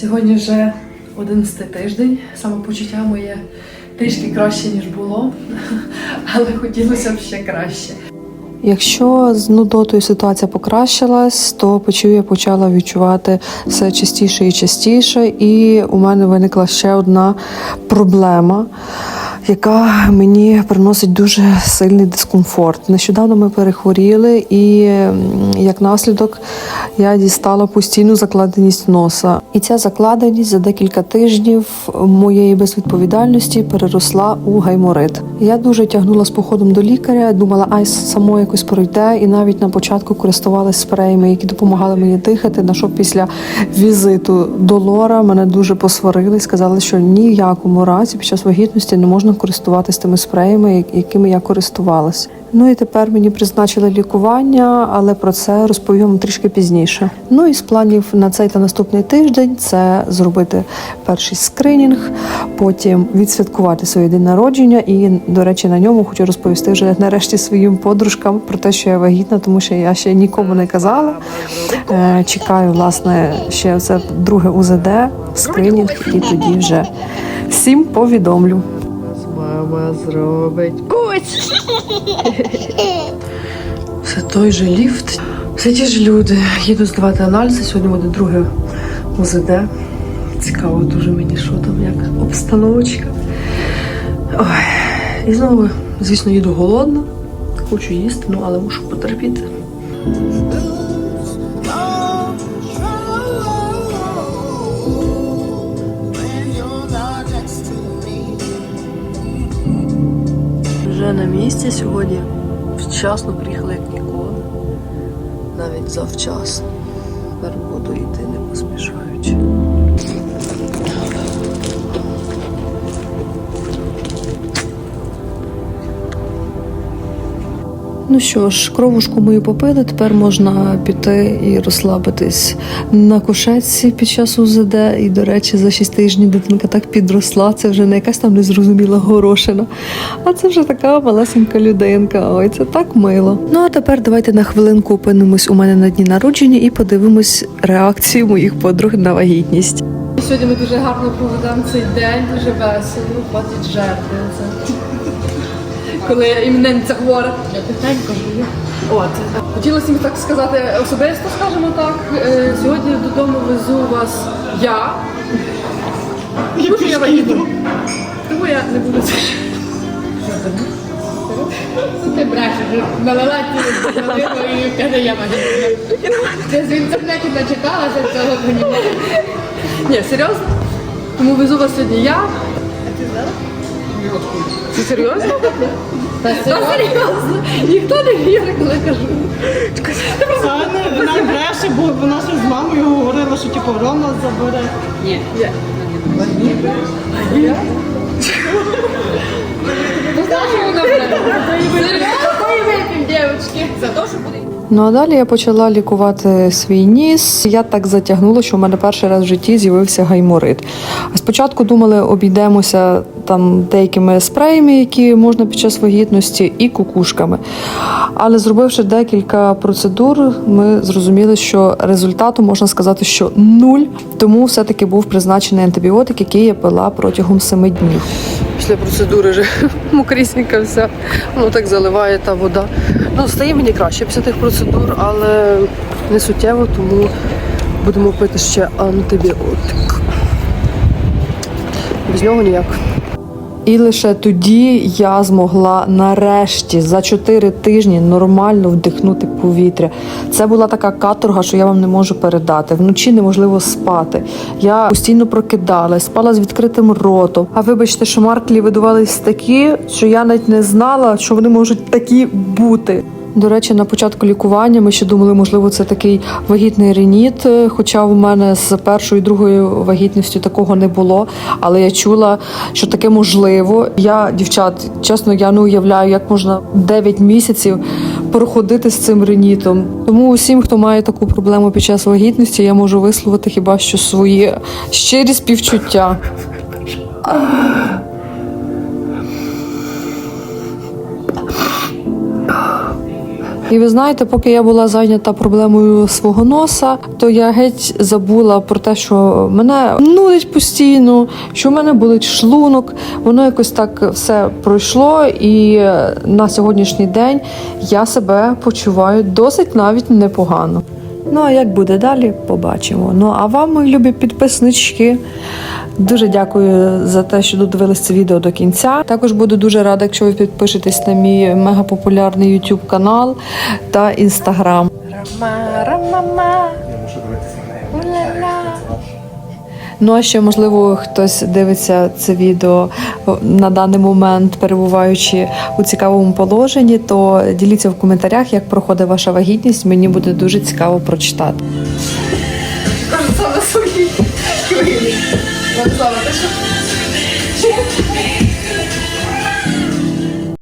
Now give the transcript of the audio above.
Сьогодні вже 11 тиждень. Самопочуття моє трішки краще, ніж було, але хотілося б ще краще. Якщо з нудотою ситуація покращилась, то почув, я почала відчувати все частіше і частіше, і у мене виникла ще одна проблема, яка мені приносить дуже сильний дискомфорт. Нещодавно ми перехворіли, і як наслідок я дістала постійну закладеність носа. І ця закладеність за декілька тижнів моєї безвідповідальності переросла у гайморит. Я дуже тягнула з походом до лікаря, думала, ай само якось пройде, і навіть на початку користувалася спреями, які допомагали мені дихати. На що після візиту до Лора мене дуже посварили, сказали, що ні в якому разі під час вагітності не можна користуватися тими спреями, якими я користувалася. Ну і тепер мені призначили лікування, але про це розповім трішки пізніше. Ну і з планів на цей та наступний тиждень це зробити перший скринінг, потім відсвяткувати своє день народження. І, до речі, на ньому хочу розповісти вже нарешті своїм подружкам про те, що я вагітна, тому що я ще нікому не казала. Е, Чекаю, власне, ще це друге УЗД, скринінг, і тоді вже всім повідомлю. Мама зробить кусь. Все той же ліфт. Все ті ж люди. Їду здавати аналізи. Сьогодні буде друге УЗД. Цікаво дуже мені, що там, як обстановочка. Ой. І знову, звісно, їду голодна. Хочу їсти, ну але мушу потерпіти. На місці сьогодні. Вчасно приїхали, як ніколи. Навіть завчасно. Тепер буду йти не поспішаючи. Ну що ж, кровушку мою попили, тепер можна піти і розслабитись на кушетці під час УЗД. І, до речі, за 6 тижнів дитинка так підросла. Це вже не якась там незрозуміла горошина, а це вже така малесенька людинка. Ой, це так мило. Ну а тепер давайте на хвилинку опинимось у мене на дні народження і подивимось реакцію моїх подруг на вагітність. Сьогодні ми дуже гарно проведемо цей день, дуже весело, хватить жерти. Коли іменинниця хвора. Я тихенько живу. От. Хотілося б так сказати особисто, скажімо так. Е, Сьогодні додому везу вас я. Тому що я вагітна. Тому я не буду це. Ти брешеш, малолетні і каже, я вагітна. Ти з інтернеті начиталася цього понімаю. Ні, серйозно? Тому везу вас сьогодні я. Це серйозно? Та серйозно? Ніхто не вірить, коли кажу. Вона бреше, бо вона ще з мамою говорила, що типу Рома забере. Ні. Ну знаєш, вона буде? Серйозно? Такої вип'ємо, дівчатки. За те, що буде Ну а далі я почала лікувати свій ніс. Я так затягнула, що в мене перший раз в житті з'явився гайморит. Спочатку думали, обійдемося там деякими спреями, які можна під час вагітності, і кукушками. Але зробивши декілька процедур, ми зрозуміли, що результату можна сказати, що нуль. Тому все-таки був призначений антибіотик, який я пила протягом семи днів. Після процедури вже мокрісінька вся. воно так заливає та вода. Ну, стає мені краще після тих процедур, але не суттєво, тому будемо пити ще антибіотик. Без нього ніяк. І лише тоді я змогла нарешті за 4 тижні нормально вдихнути повітря. Це була така каторга, що я вам не можу передати. Вночі неможливо спати. Я постійно прокидалась, спала з відкритим ротом. А вибачте, що марклі видувались такі, що я навіть не знала, що вони можуть такі бути. До речі, на початку лікування ми ще думали, можливо, це такий вагітний реніт. е, Хоча в мене з першою і другою вагітністю такого не було. Але я чула, що таке можливо. Я, дівчат, чесно, я не уявляю, як можна 9 місяців проходити з цим ренітом. Тому усім, хто має таку проблему під час вагітності, я можу висловити хіба що свої щирі співчуття. І ви знаєте, поки я була зайнята проблемою свого носа, то я геть забула про те, що мене нудить постійно, що в мене болить шлунок. Воно якось так все пройшло, і е, на сьогоднішній день я себе почуваю досить навіть непогано. Ну а як буде далі, побачимо. Ну а вам, мої любі підписнички, дуже дякую за те, що додивились це відео до кінця. Також буду дуже рада, якщо ви підпишетесь на мій мегапопулярний YouTube канал та інстаграм. Ну а ще можливо хтось дивиться це відео на даний момент, перебуваючи у цікавому положенні, то діліться в коментарях, як проходить ваша вагітність. Мені буде дуже цікаво прочитати. Владислава, ти що?